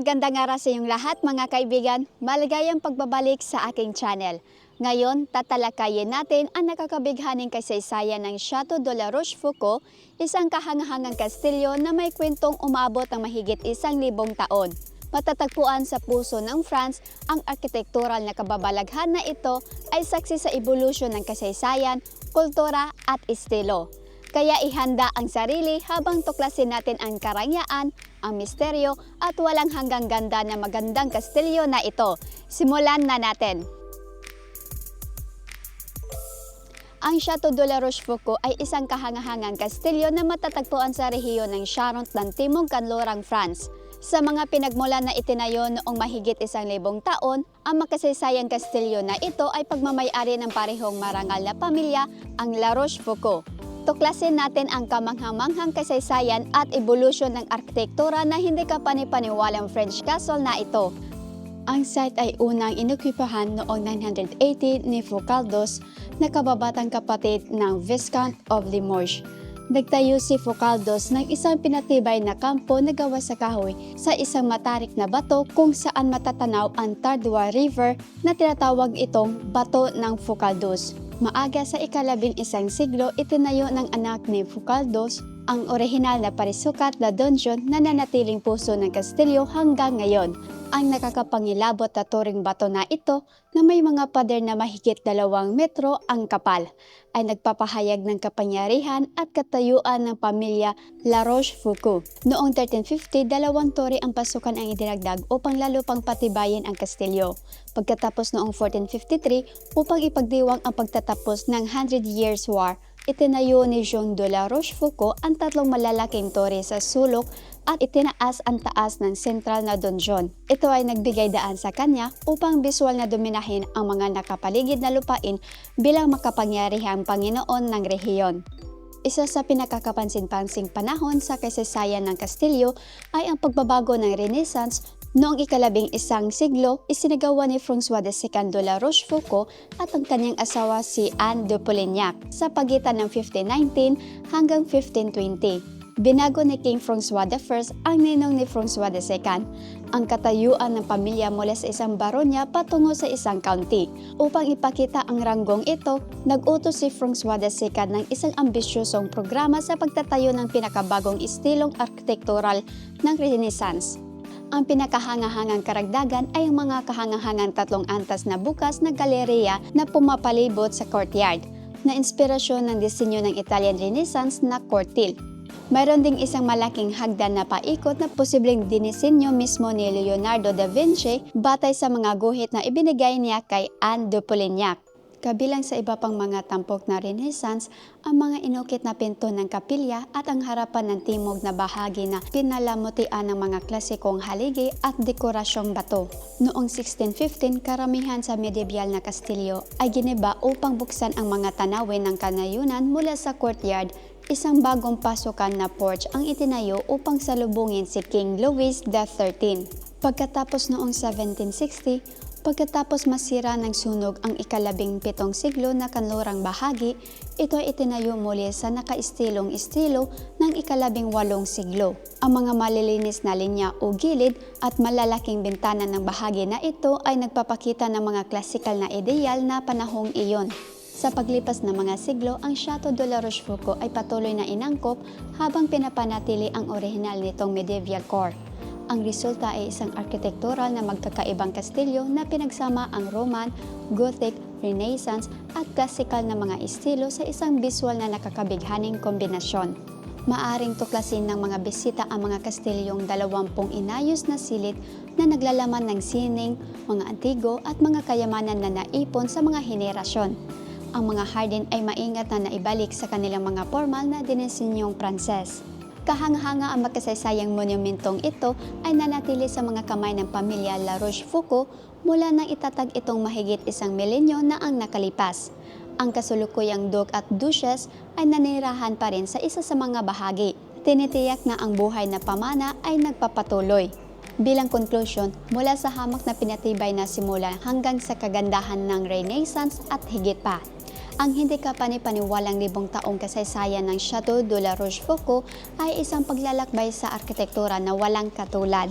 Magandang araw sa inyong lahat mga kaibigan. Maligayang pagbabalik sa aking channel. Ngayon, tatalakayin natin ang nakakabighaning kasaysayan ng Chateau de la Rochefoucauld, isang kahangahangang kastilyo na may kwentong umabot ng mahigit isang libong taon. Matatagpuan sa puso ng France, ang arkitektural na kababalaghan na ito ay saksi sa evolusyon ng kasaysayan, kultura at estilo. Kaya ihanda ang sarili habang tuklasin natin ang karangyaan, ang misteryo at walang hanggang ganda na magandang kastilyo na ito. Simulan na natin! Ang Chateau de la Rochefoucauld ay isang kahangahangang kastilyo na matatagpuan sa rehiyon ng Charente ng Timog Kanlurang, France. Sa mga pinagmula na itinayo noong mahigit isang libong taon, ang makasaysayang kastilyo na ito ay pagmamayari ng parehong marangal na pamilya, ang La Rochefoucauld. Tuklasin natin ang kamanghamanghang kasaysayan at evolusyon ng arkitektura na hindi ka panipaniwalang French castle na ito. Ang site ay unang inokupyahan noong 980 ni Foucaldos na kababatang kapatid ng Viscount of Limoges. Nagtayo si Foucaldos ng isang pinatibay na kampo na gawa sa kahoy sa isang matarik na bato kung saan matatanaw ang Tardua River na tinatawag itong Bato ng Foucaldos. Maaga sa ikalabing isang siglo, itinayo ng anak ni Foucaldos ang orihinal na parisukat na donjon na nanatiling puso ng kastilyo hanggang ngayon. Ang nakakapangilabot na turing bato na ito na may mga pader na mahigit dalawang metro ang kapal ay nagpapahayag ng kapangyarihan at katayuan ng pamilya La Rochefoucauld. Noong 1350, dalawang tori ang pasukan ang idinagdag upang lalo pang patibayin ang kastilyo. Pagkatapos noong 1453, upang ipagdiwang ang pagtatapos ng Hundred Years' War, itinayo ni Jean de la Rochefoucauld ang tatlong malalaking tore sa sulok at itinaas ang taas ng sentral na donjon. Ito ay nagbigay daan sa kanya upang visual na dominahin ang mga nakapaligid na lupain bilang makapangyarihang Panginoon ng rehiyon. Isa sa pinakakapansin-pansing panahon sa kasaysayan ng Kastilyo ay ang pagbabago ng Renaissance Noong ikalabing isang siglo, isinagawa ni François Secand de la Rochefoucauld at ang kanyang asawa si Anne de Polignac sa pagitan ng 1519 hanggang 1520. Binago ni King François I ang ninong ni de Secand, ang katayuan ng pamilya mula sa isang baronya patungo sa isang county. Upang ipakita ang ranggong ito, nag-utos si de Secand ng isang ambisyosong programa sa pagtatayo ng pinakabagong estilong arkitektural ng Renaissance. Ang pinakahangahangang karagdagan ay ang mga kahangahangang tatlong antas na bukas na galeriya na pumapalibot sa courtyard, na inspirasyon ng disenyo ng Italian Renaissance na cortil. Mayroon ding isang malaking hagdan na paikot na posibleng dinisenyo mismo ni Leonardo da Vinci batay sa mga guhit na ibinigay niya kay Anne de Polignac. Kabilang sa iba pang mga tampok na Renaissance, ang mga inukit na pinto ng kapilya at ang harapan ng timog na bahagi na pinalamutian ng mga klasikong haligi at dekorasyong bato. Noong 1615, karamihan sa medieval na kastilyo ay giniba upang buksan ang mga tanawin ng kanayunan mula sa courtyard isang bagong pasukan na porch ang itinayo upang salubungin si King Louis XIII. Pagkatapos noong 1760, pagkatapos masira ng sunog ang ikalabing pitong siglo na kanlurang bahagi, ito ay itinayo muli sa nakaistilong estilo ng ikalabing walong siglo. Ang mga malilinis na linya o gilid at malalaking bintana ng bahagi na ito ay nagpapakita ng mga klasikal na ideal na panahong iyon. Sa paglipas ng mga siglo, ang Chateau de la Rochefoucauld ay patuloy na inangkop habang pinapanatili ang orihinal nitong medieval core. Ang resulta ay isang arkitektural na magkakaibang kastilyo na pinagsama ang Roman, Gothic, Renaissance at classical na mga estilo sa isang visual na nakakabighaning kombinasyon. Maaring tuklasin ng mga bisita ang mga kastilyong dalawampung inayos na silid na naglalaman ng sining, mga antigo at mga kayamanan na naipon sa mga henerasyon. Ang mga harden ay maingat na naibalik sa kanilang mga formal na dinisenyong Pranses. Kahanga-hanga ang makasaysayang monumentong ito ay nanatili sa mga kamay ng pamilya La Rochefoucauld mula nang itatag itong mahigit isang milenyo na ang nakalipas. Ang kasulukuyang Duke at Duchess ay nanirahan pa rin sa isa sa mga bahagi. Tinitiyak na ang buhay na pamana ay nagpapatuloy. Bilang conclusion, mula sa hamak na pinatibay na simula hanggang sa kagandahan ng Renaissance at higit pa, ang hindi ka panipaniwalang libong taong kasaysayan ng Chateau de la Rochefoucauld ay isang paglalakbay sa arkitektura na walang katulad.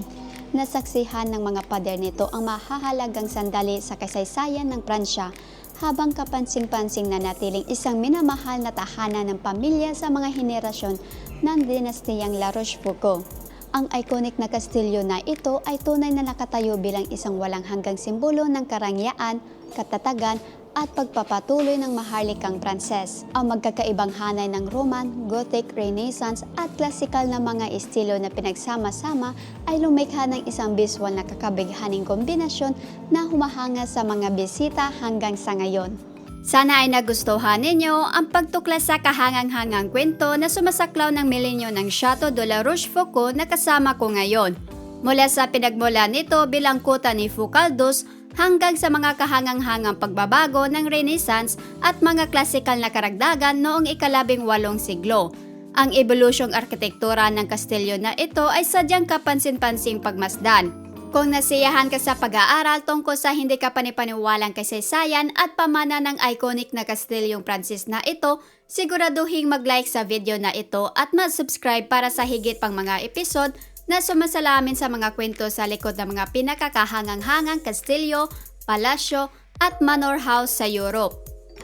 nasaksihan ng mga pader nito ang mahahalagang sandali sa kasaysayan ng Pransya habang kapansing-pansing na natiling isang minamahal na tahanan ng pamilya sa mga henerasyon ng dinastiyang La Rochefoucauld. Ang iconic na kastilyo na ito ay tunay na nakatayo bilang isang walang hanggang simbolo ng karangyaan, katatagan at pagpapatuloy ng maharlikang Pranses. Ang magkakaibang hanay ng Roman, Gothic, Renaissance at klasikal na mga estilo na pinagsama-sama ay lumikha ng isang visual na kakabighaning kombinasyon na humahanga sa mga bisita hanggang sa ngayon. Sana ay nagustuhan ninyo ang pagtuklas sa kahangang-hangang kwento na sumasaklaw ng milenyo ng Chateau de la Rochefoucauld na kasama ko ngayon. Mula sa pinagmula nito bilang kuta ni Foucaldos hanggang sa mga kahangang-hangang pagbabago ng Renaissance at mga klasikal na karagdagan noong ikalabing walong siglo. Ang evolusyong arkitektura ng kastilyo na ito ay sadyang kapansin-pansing pagmasdan. Kung nasiyahan ka sa pag-aaral tungkol sa hindi ka panipaniwalang kasaysayan at pamana ng iconic na kastilyong Francis na ito, siguraduhin mag-like sa video na ito at mag-subscribe para sa higit pang mga episode na sumasalamin sa mga kwento sa likod ng mga pinakakahangang-hangang kastilyo, palasyo at manor house sa Europe.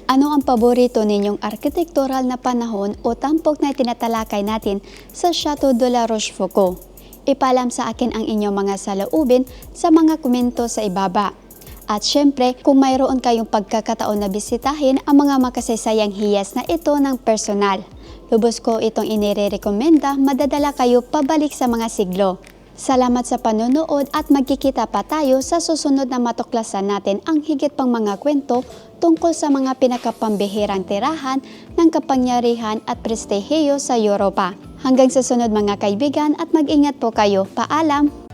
Ano ang paborito ninyong arkitektural na panahon o tampok na tinatalakay natin sa Chateau de la Rochefoucauld? Ipalam sa akin ang inyong mga saloobin sa mga komento sa ibaba. At syempre, kung mayroon kayong pagkakataon na bisitahin ang mga makasaysayang hiyas na ito ng personal. Lubos ko itong inirerekomenda, madadala kayo pabalik sa mga siglo. Salamat sa panonood at magkikita pa tayo sa susunod na matuklasan natin ang higit pang mga kwento tungkol sa mga pinakapambihirang tirahan ng kapangyarihan at prestihiyo sa Europa. Hanggang sa sunod mga kaibigan at mag-ingat po kayo. Paalam!